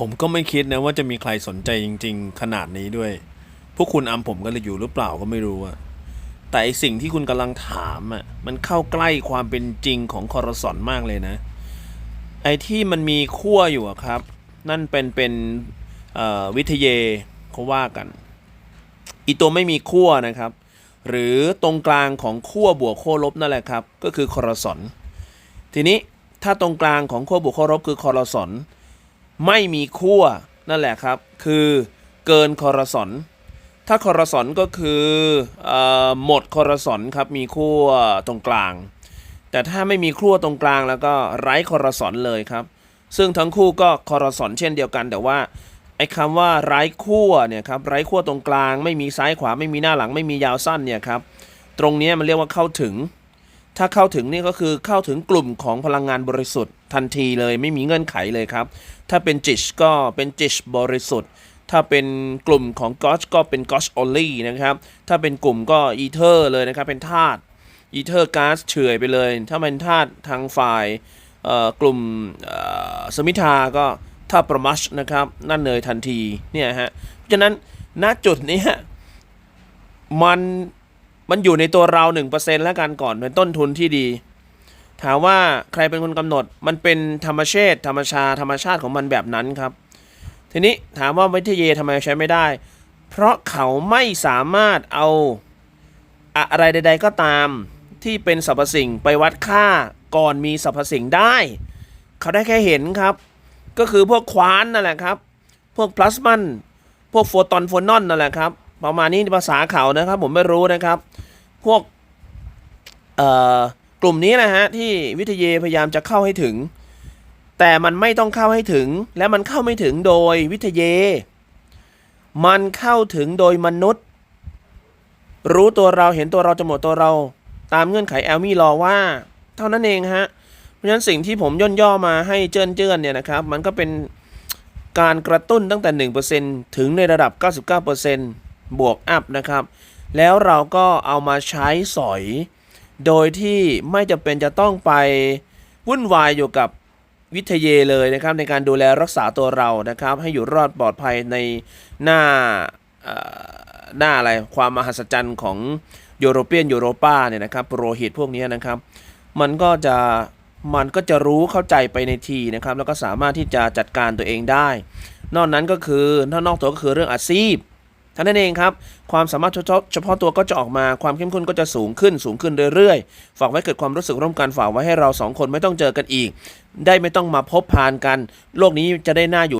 ผมก็ไม่คิดนะว่าจะมีใครสนใจจริง ๆ ขนาดนี้ด้วย พวกคุณอำผมกันเลยอยู่หรือเปล่าก็ไม่รู้อะแต่ไอสิ่งที่คุณกำลังถามอะมันเข้าใกล้ความเป็นจริงของคอร์สอนมากเลยนะ ไอที่มันมีขั้วอยู่อะครับ นั่นเป็นเป็นวิทยาเขาว่ากัน อีตัวไม่มีขั้วนะครับ หรือตรงกลางของขั้วบวกขั้วลบนั่นแหละครับ ก็คือคอร์สอนทีนี้ถ้าตรงกลางของขั้วบวกขั้วลบคือคอร์สอน ไม่มีขั้วนั่นแหละครับ คือเกินคอร์สอนถ้าคอร์สอนก็คืออหมดคอร์สอนครับมีขั้วตรงกลาง แต่ถ้าไม่มีขั้วตรงกลางแล้วก็ไร้คอร์สอนเลยครับ ซึ่งทั้งคู่ก็คอร์สอนเช่นเดียวกัน แต่ว่าไอ้คำว่าไร้ขั้วเนี่ยครับไร้ขั้วตรงกลาง ไม่มีซ้ายขวาไม่มีหน้าหลังไม่มียาวสั้นเนี่ยครับตรงนี้มันเรียกว่าเข้าถึง ถ้าเข้าถึงนี่ก็คือเข้าถึงกลุ่มของพลังงานบริสุทธิ์ทันทีเลยไม่มีเงื่อนไขเลยครับ ถ้าเป็นจิชก็เป็นจิชบริสุทธิ์ ถ้าเป็นกลุ่มของกอชก็เป็นกอช only นะครับ ถ้าเป็นกลุ่มก็อีเทอร์เลยนะครับ เป็นธาตุอีเทอร์ก๊าซเฉอยไปเลย ถ้าเป็นธาตุทางฝ่ายกลุ่มสมิธาก็ธาตุประมัชนะครับ นั่นเลยทันทีเนี่ยฮะเพราะฉะนั้นณจุดนี้มัน มันอยู่ในตัวเรา1%แล้วกันก่อนเป็นต้นทุนที่ดี ถามว่าใครเป็นคนกำหนด มันเป็นธรรมชาติธรรมชาธรรมชาติของมันแบบนั้นครับ ทีนี้ถามว่าวิทยาทำไมใช้ไม่ได้ เพราะเขาไม่สามารถเอาอะไรใด ๆ ก็ตามที่เป็นสรรพสิ่งไปวัดค่าก่อนมีสรรพสิ่งได้ เขาได้แค่เห็นครับ ก็คือพวกควานนั่นแหละครับ พวกพลาสมัน พวกโฟตอนโฟนอนนั่นแหละครับ ประมาณนี้ภาษาเขานะครับ ผมไม่รู้นะครับ พวกกลุ่มนี้นะฮะที่วิทยาพยายามจะเข้าให้ถึง แต่มันไม่ต้องเข้าให้ถึง และมันเข้าไม่ถึงโดยวิทยามันเข้าถึงโดยมนุษย์ รู้ตัวเราเห็นตัวเราจะหมดตัวเรา ตามเงื่อนไขแอลมี่รอว่า เท่านั้นเองฮะเพราะฉะนั้นสิ่งที่ผมย่นย่อมาให้เจิ้นเจิ้นเนี่ยนะครับ มันก็เป็นการกระตุ้นตั้งแต่ 1%ถึงในระดับ 99% บวกอัพนะครับ แล้วเราก็เอามาใช้สอย โดยที่ไม่จำเป็นจะต้องไปวุ่นวายอยู่กับวิทยาเลยนะครับ ในการดูแลรักษาตัวเรานะครับ ให้อยู่รอดปลอดภัยในหน้าหน้าอะไรความมหัศจรรย์ของยูโรเปียนยูโรปาเนี่ยนะครับโปรหิตพวกนี้นะครับ มันก็จะมันก็จะรู้เข้าใจไปในทีนะครับ แล้วก็สามารถที่จะจัดการตัวเองได้ นอกนั้นก็คือนอกนอกตัวก็คือเรื่องอาชีพ เท่านั้นเองครับ ความสามารถเฉพาะเฉพาะตัวก็จะออกมาความเข้มข้นก็จะสูงขึ้นสูงขึ้นเรื่อยๆ ฝากไว้เกิดความรู้สึกร่วมกันฝากไว้ให้เราสองคนไม่ต้องเจอกันอีก ได้ไม่ต้องมาพบพานกัน โลกนี้จะได้น่าอยู่